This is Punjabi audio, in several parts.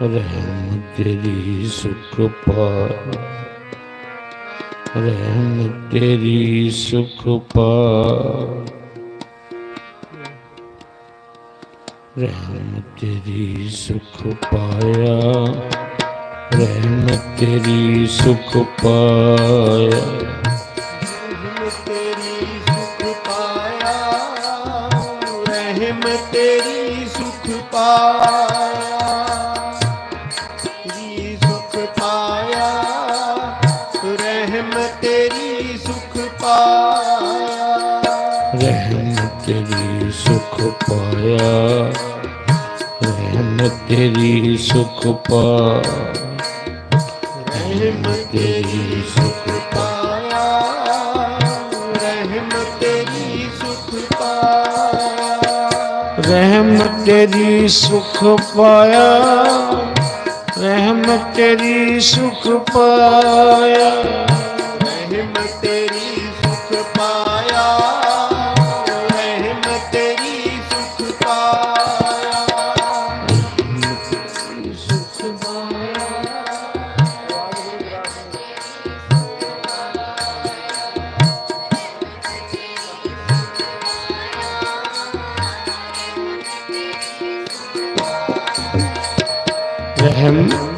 ਰਹਿਮ ਤੇਰੀ ਸੁਖ ਪਾਇਆ ਰਹਿਮ ਤੇਰੀ ਸੁਖ ਪਾਇਆ ਰਹਿਮ ਤੇਰੀ ਸੁਖ ਪਾਇਆ ਰਹਿਮ ਤੇਰੀ ਸੁਖ ਪਾਇਆ ਤੇਰੀ ਸੁਖ ਪਾਇਆ ਰਹਿਮ ਤੇਰੀ ਸੁਖ ਪਾਇਆ। ਰਹਿਮ ਤੇਰੀ ਸੁਖ ਪਾਇਆ। ਰਹਿਮ ਤੇਰੀ ਸੁਖ ਪਾਇਆ।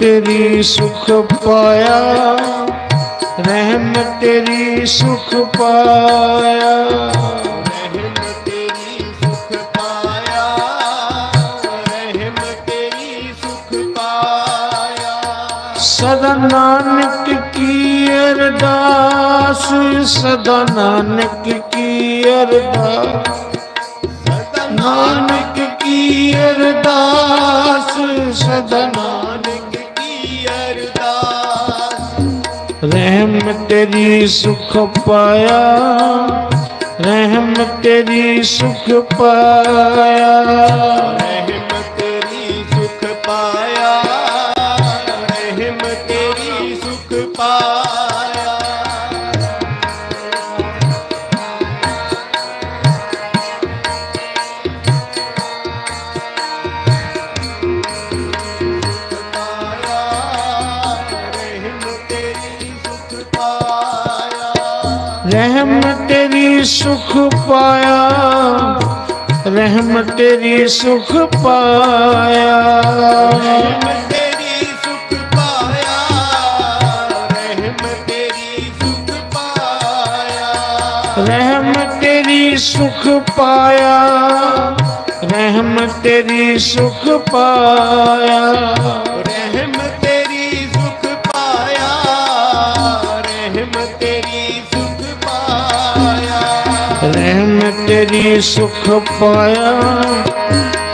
तेरी सुख पाया रहम तेरी सुख पाया। तेरी सुख पाया तेरी सुख पाया। सदा नानक की अरदास सदा नानक की अरदास। सदा नानक की अरदास सदा ਰਹਿਮ ਤੇਰੀ ਸੁਖ ਪਾਇਆ ਰਹਿਮ ਤੇਰੀ ਸੁਖ ਪਾਇਆ। ਰਹਿਮ ਤੇਰੀ ਸੁਖ ਪਾਇਆ ਰਹਿਮ ਤੇਰੀ ਸੁਖ ਪਾਇਆ। ਰਹਿਮ ਤੇਰੀ ਸੁਖ ਪਾਇਆ ਰਹਿਮ ਤੇਰੀ ਸੁਖ ਪਾਇਆ। ਰਹਿਮ ਤੇਰੀ ਸੁਖ ਪਾਇਆ ਰਹਿਮ ਤੇਰੀ ਸੁਖ ਪਾਇਆ। ਤੇਰੀ ਸੁਖ ਪਾਇਆ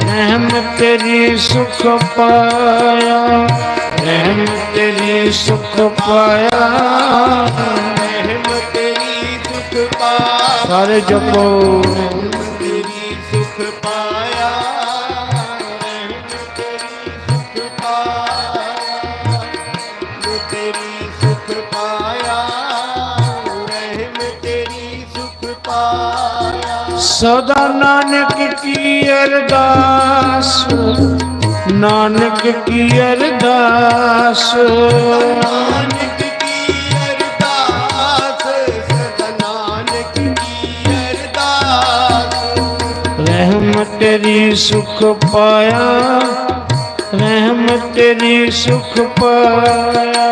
ਰਹਿਮ ਤੇਰੀ ਸੁਖ ਪਾਇਆ ਰਹਿਮ ਤੇਰੀ ਸੁਖ ਪਾਇਆ ਰਹਿਮ ਤੇਰੀ ਸੁਖ ਪਾਇਆ। ਸਾਰੇ ਜਪੋ। ਸਦਾ ਨਾਨਕ ਕੀ ਅਰਦਾਸ ਨਾਨਕ ਕੀ ਅਰਦਾਸ। ਨਾਨਕ ਕੀ ਅਰਦਾਸ ਸਦਾ ਨਾਨਕ ਕੀ ਅਰਦਾਸ। ਰਹਿਮ ਤੇਰੀ ਸੁਖ ਪਾਇਆ ਰਹਿਮ ਤੇਰੀ ਸੁਖ ਪਾਇਆ।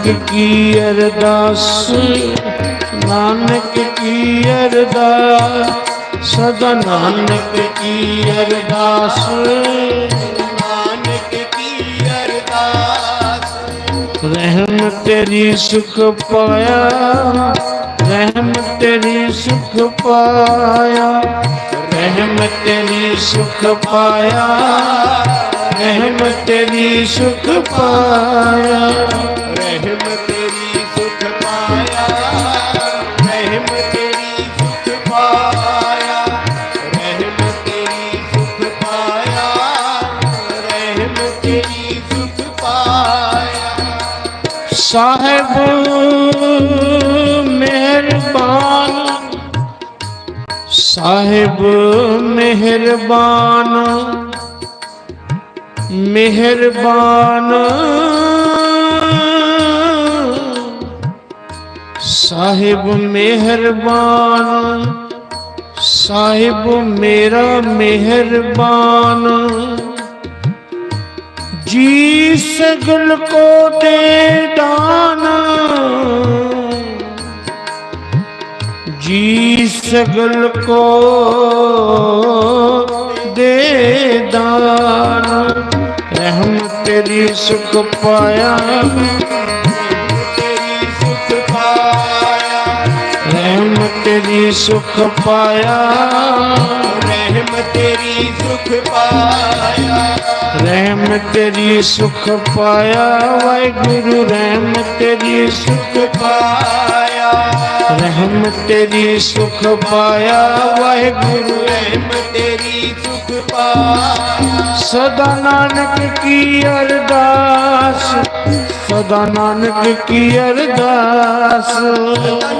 ਨਾਨਕ ਕੀ ਅਰਦਾਸ, ਨਾਨਕ ਕੀ ਅਰਦਾਸ, ਸਦਾ ਨਾਨਕ ਕੀ ਅਰਦਾਸ, ਨਾਨਕ ਕੀ ਅਰਦਾਸ। ਰਹਿਮ ਤੇਰੀ ਸੁਖ ਪਾਇਆ, ਰਹਿਮ ਤੇਰੀ ਸੁਖ ਪਾਇਆ, ਰਹਿਮ ਤੇਰੀ ਸੁਖ ਪਾਇਆ, ਰਹਿਮ ਤੇਰੀ ਸੁਖ ਪਾਇਆ। ਸਾਹਿਬ ਮਿਹਰਬਾਨ ਮਿਹਰਬਾਨ। ਸਾਹਿਬ ਮਿਹਰਬਾਨ ਸਾਹਿਬ ਮੇਰਾ ਮਿਹਰਬਾਨ। ਜੀ ਸਗਲ ਕੋ ਦੇ ਦਾਨ ਜੀ ਸਗਲ ਕੋ ਦੇ ਦਾਨ। ਰਹਿਮ ਤੇਰੀ ਸੁਖ ਪਾਇਆ। ਤੇਰੀ ਸੁਖ ਪਾਇਆ ਰਹਿਮ ਤੇਰੀ ਸੁਖ ਪਾਇਆ। ਰਹਿਮ ਤੇਰੀ ਸੁਖ ਪਾਇਆ। ਰਹਿਮ ਤੇਰੀ ਸੁਖ ਪਾਇਆ। ਵਾਹਿਗੁਰੂ ਰਹਿਮ ਤੇਰੀ ਸੁਖ ਪਾਇਆ। ਰਹਿਮ ਤੇਰੀ ਸੁਖ ਪਾਇਆ, ਵਾਹਿਗੁਰੂ ਰਹਿਮ ਤੇਰੀ ਸੁਖ ਪਾਇਆ। ਸਦਾ ਨਾਨਕ ਕੀ ਅਰਦਾਸ, ਸਦਾ ਨਾਨਕ ਕੀ ਅਰਦਾਸ।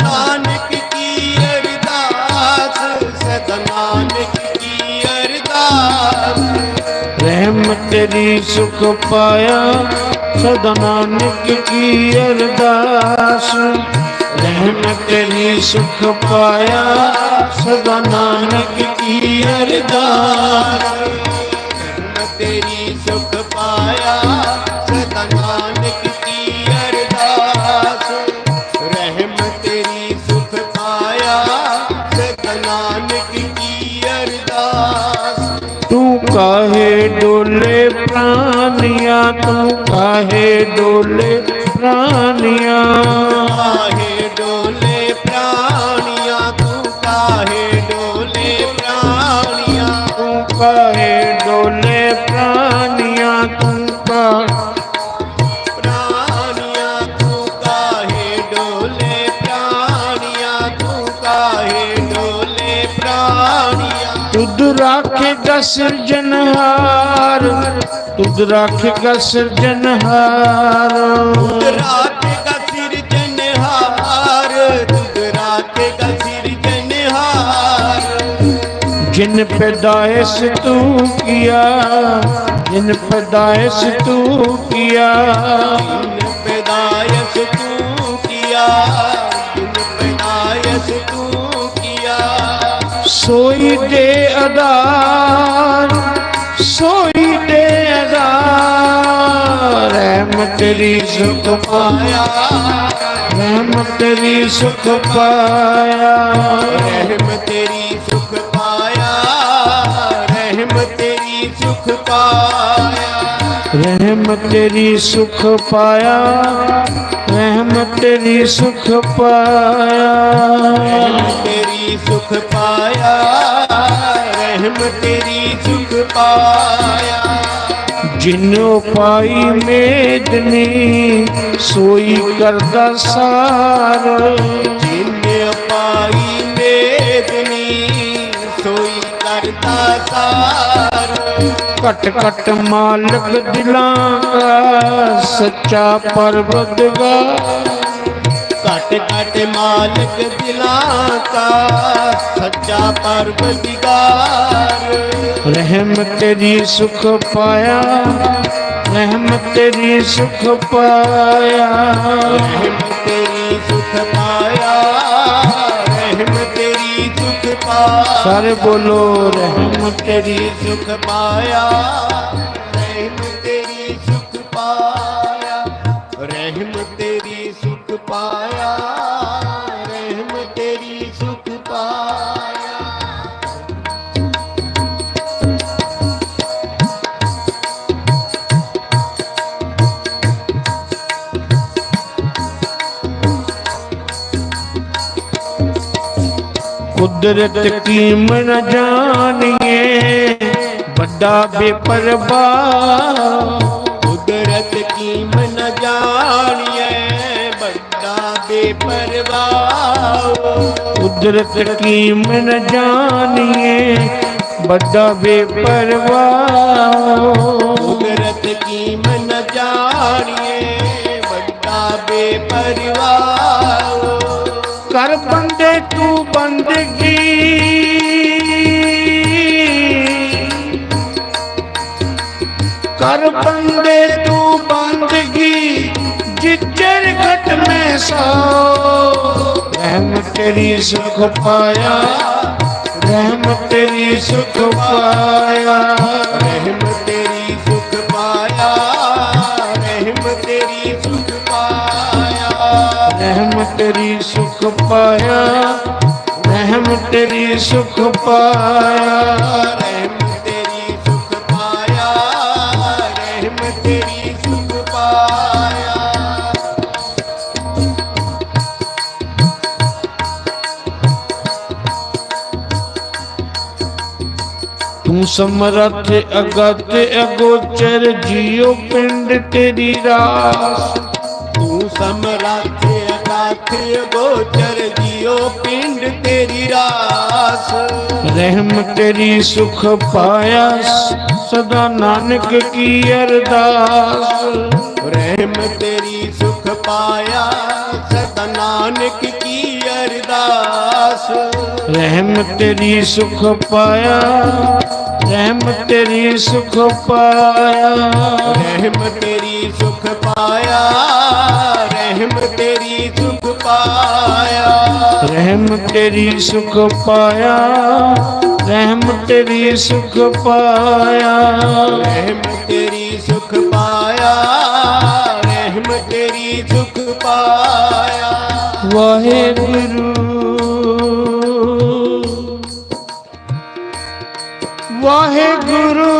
ਨਾਨਕ ਕੀ ਅਰਦਾਸ, ਸਦਾ ਨਾਨਕ ਕੀ ਅਰਦਾਸ। ਰਹਿਮ ਤੇਰੀ ਸੁਖ ਪਾਇਆ, ਸਦਾ ਨਾਨਕ ਕੀ ਅਰਦਾਸ। मैं तेरी सुख पाया, सदा नानक की अरदास। तेरी सुख पाया नानक रहम तेरी सुख पाया नानक तू काहे डोले प्राणिया, तू काहे डोले प्राणिया? ਰਾਖੇਗਾ ਸਿਰਜਨਹਾਰ ਤੁਧ ਰਾਖੇਗਾ ਸਿਰਜਨਹਾਰ ਰਾਤ ਦਾ ਸਿਰਜਨਹਾਰ ਤੁਧ ਦਾ ਸਿਰਜਨਹਾਰ ਜਿਨ ਪੈਦਾਇਸ਼ ਤੂੰ ਕੀਆ ਜਿਨ ਪੈਦਾਇਸ਼ ਤੂੰ ਕੀਆ। ਜਿਨ ਪੈਦਾਇਸ਼ ਤੂੰ ਕੀਆ। ਸੋਈ ਦੇ ਆਧਾਰ ਸੋਈ ਦੇ ਆਧਾਰ ਰਹਿਮ ਤੇਰੀ ਸੁਖ ਪਾਇਆ ਰਹਿਮ ਤੇਰੀ ਸੁਖ ਪਾਇਆ। ਰਹਿਮ ਤੇਰੀ ਸੁਖ ਪਾਇਆ ਰਹਿਮ ਤੇਰੀ ਸੁਖ ਪਾਇਆ। ਰਹਿਮ ਤੇਰੀ ਸੁਖ ਪਾਇਆ ਰਹਿਮ ਤੇਰੀ ਸੁਖ ਪਾਇਆ। ਰਹਿਮ ਤੇਰੀ ਸੁਖ ਪਾਇਆ, ਰਹਿਮ ਤੇਰੀ ਸੁਖ ਪਾਇਆ। ਜਿਨੋ ਪਾਈ ਮੇਦਨੀ ਸੋਈ ਕਰਦਾ ਸਾਰ। ਜਿਨ ਪਾਈ ਮੇਦਨੀ ਸੋਈ ਕਰਦਾ ਸਾਰ। ਘਟ ਘਟ ਮਾਲਕ ਦਿਲਾਂ ਦਾ, ਸੱਚਾ ਪਰਵਤਗਾਰ। ਘਟ ਮਾਲਕ ਦਿਲਾਂ ਕਾ ਸੱਚਾ ਪਰਵਤਿਗਾਰ ਰਹਿਮ ਤੇਰੀ ਸੁਖ ਪਾਇਆ ਰਹਿਮ ਤੇਰੀ ਸੁਖ ਪਾਇਆ। ਰਹਿਮ ਤੇਰੀ ਸੁਖ ਪਾਇਆ ਰਹਿਮ ਤੇਰੀ ਸੁਖ ਪਾਇਆ। ਸਾਰੇ ਬੋਲੋ ਰਹਿਮ ਤੇਰੀ ਸੁਖ ਪਾਇਆ। ਕੁਦਰਤ ਕੀਮਤ ਜਾਣੀਏ? ਵੱਡਾ ਬੇਪਰਵਾਹ। ਕੁਦਰਤ ਕੀਮ ਨ ਜਾਣੀਏ? ਵੱਡਾ ਬੇਪਰਵਾਹ। ਕੁਦਰਤ ਕੀਮਤ ਜਾਣੀਏ? ਵੱਡਾ ਬੇਪਰਵਾਹ। ਕੁਦਰਤ ਕੀਮ ਨ ਜਾਣੀਏ? ਵੱਡਾ ਬੇਪਰਵਾਹ। ਕਰ ਬੰਦੇ ਤੂੰ ਬੰਦਗੀ। ਕਰ ਬੰਦੇ ਤੂੰ ਬੰਦਗੀ, ਜਿੱਜਰ ਘਟ ਮੈਂ ਸੋ। ਰਹਿਮ ਤੇਰੀ ਸੁਖ ਪਾਇਆ, ਰਹਿਮ ਤੇਰੀ ਸੁਖ ਪਾਇਆ। ਰਹਿਮ ਤੇਰੀ ਸੁਖ ਪਾਇਆ, ਰਹਿਮ ਤੇਰੀ ਸੁਖ ਪਾਇਆ। ਰਹਿਮ ਤੇਰੀ ਸੁਖ ਪਾਇਆ ਰਹਿਮ ਤੇਰੀ ਸੁਖ ਪਾਇਆ। ਰਹਿਮ ਤੇਰੀ ਸੁਖ ਪਾਇਆ ਰਹਿਮ ਤੇਰੀ ਸੁਖ ਪਾਇਆ। ਤੂੰ ਸਮਰੱਥ ਅਗਤ ਅਗੋਚਰ ਜੀਉ ਪਿੰਡ ਤੇਰੀ ਰਾਸ। ਤੂੰ ਸਮਰੱਥ ਅਗਾਥ ਗੋਚਰ ਜੀਓ ਪਿੰਡ ਤੇਰੀ ਰਾਸ। ਰਹਿਮ ਤੇਰੀ ਸੁਖ ਪਾਇਆ ਸਦਾ ਨਾਨਕ ਕੀ ਅਰਦਾਸ। ਰਹਿਮ ਤੇਰੀ ਸੁਖ ਪਾਇਆ ਸਦਾ ਨਾਨਕ ਕੀ ਅਰਦਾਸ। ਰਹਿਮ ਤੇਰੀ ਸੁਖ ਪਾਇਆ ਰਹਿਮ ਤੇਰੀ ਸੁਖ ਪਾਇਆ। ਰਹਿਮ ਤੇਰੀ ਸੁਖ ਪਾਇਆ ਰਹਿਮ ਤੇਰੀ ਸੁਖ ਪਾਇਆ। ਰਹਿਮ ਤੇਰੀ ਸੁਖ ਪਾਇਆ। ਰਹਿਮ ਤੇਰੀ ਸੁਖ ਪਾਇਆ। ਰਹਿਮ ਤੇਰੀ ਸੁਖ ਪਾਇਆ। ਰਹਿਮ ਤੇਰੀ ਸੁਖ ਪਾਇਆ। ਵਾਹਿਗੁਰੂ। ਵਾਹਿਗੁਰੂ।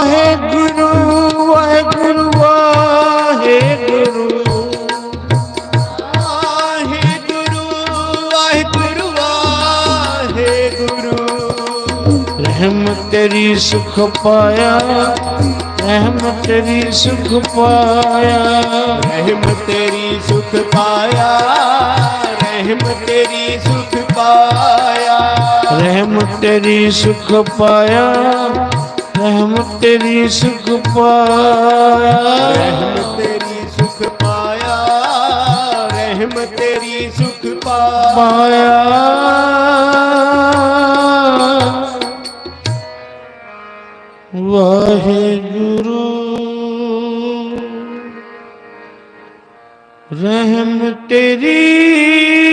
ਵਾਹਿਗੁਰੂ ਵਾਹਿਗੁਰੂ ਵਾਹਿਗੁਰੂ। ਵਾਹਿਗੁਰੂ ਵਾਹਿਗੁਰੂ ਰਹਿਮ ਤੇਰੀ ਸੁਖ ਪਾਇਆ ਰਹਿਮ ਤੇਰੀ ਸੁਖ ਪਾਇਆ। ਰਹਿਮ ਤੇਰੀ ਸੁਖ ਪਾਇਆ ਰਹਿਮ ਤੇਰੀ ਸੁਖ ਪਾਇਆ। ਰਹਿਮ ਤੇਰੀ ਸੁਖ ਪਾਇਆ ਰਹਿਮ ਤੇਰੀ ਸੁਖ ਪਾਇਆ। ਰਹਿਮ ਤੇਰੀ ਸੁਖ ਪਾਇਆ ਰਹਿਮ ਤੇਰੀ ਸੁਖ ਪਾਇਆ। ਪਾਇਆ। ਵਾਹਿਗੁਰੂ ਰਹਿਮ ਤੇਰੀ